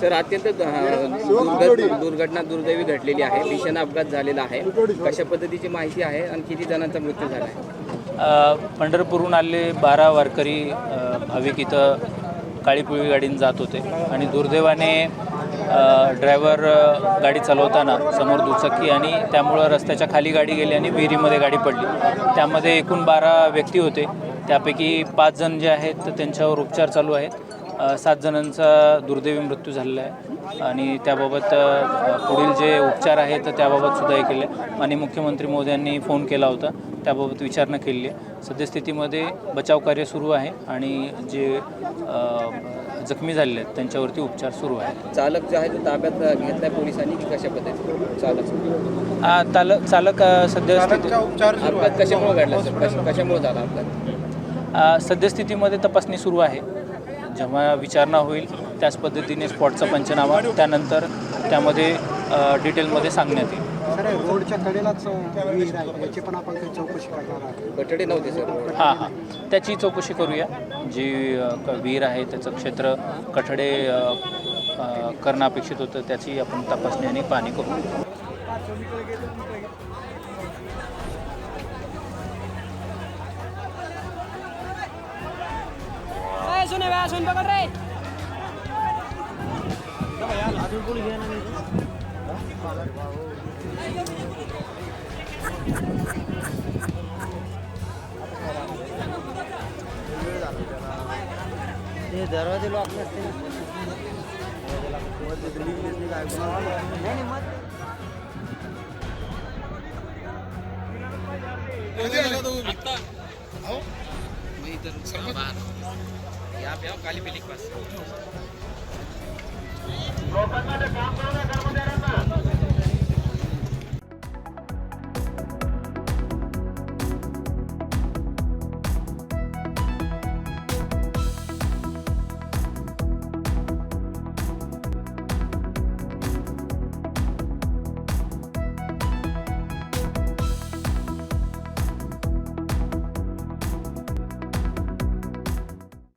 तर अत्यंत दुर्घटना दुर्दैवी घडलेली आहे. भीषण अपघात झालेला आहे. कशा पद्धतीची माहिती आहे आणि किती जणांचा मृत्यू झाला आहे? पंढरपूरहून आलेले बारा वारकरी भाविक इथं काळी गाडीने जात होते. आणि दुर्दैवाने ड्रायव्हर गाडी चालवताना समोर दुचाकी आणि त्यामुळं रस्त्याच्या खाली गाडी गेली आणि विहिरीमध्ये गाडी पडली. त्यामध्ये एकूण बारा व्यक्ती होते. त्यापैकी पाच जण जे आहेत तर त्यांच्यावर उपचार चालू आहेत. सात जणांचा दुर्दैवी मृत्यू झालेला आहे. आणि त्याबाबत पुढील जे उपचार आहेत तर त्याबाबत सुद्धा हे केले. आणि मुख्यमंत्री मोदयांनी फोन केला होता. त्याबाबत विचारणा केली आहे. सद्यस्थितीमध्ये बचाव कार्य सुरू आहे आणि जे जखमी झालेले आहेत त्यांच्यावरती उपचार सुरू आहेत. चालक जो आहे तो ताब्यात घेतलाय पोलिसांनी की कशा पद्धतीने? चालक. चालक चालक अपघात कशामुळे घडला कशामुळे झाला अपघात? सद्यस्थितीमध्ये तपासणी सुरू आहे. जेव्हा विचारणा होईल त्याच पद्धतीने स्पॉटचा पंचनामा त्यानंतर त्यामध्ये डिटेलमध्ये सांगण्यात येईल. सर रोडच्या कडेलाच विहीर आहे याची पण आपण काही चौकशी करणार आहोत. बटडे नव्हते सर. हां हां. त्याची चौकशी करूया. जी विहीर आहे त्याचं क्षेत्र कठडे करणं अपेक्षित होतं त्याची आपण तपासणी आणि पाहणी करू. सुने बा सुन पकड रे. दरवाजे लॉक नसते काली पिलिक पास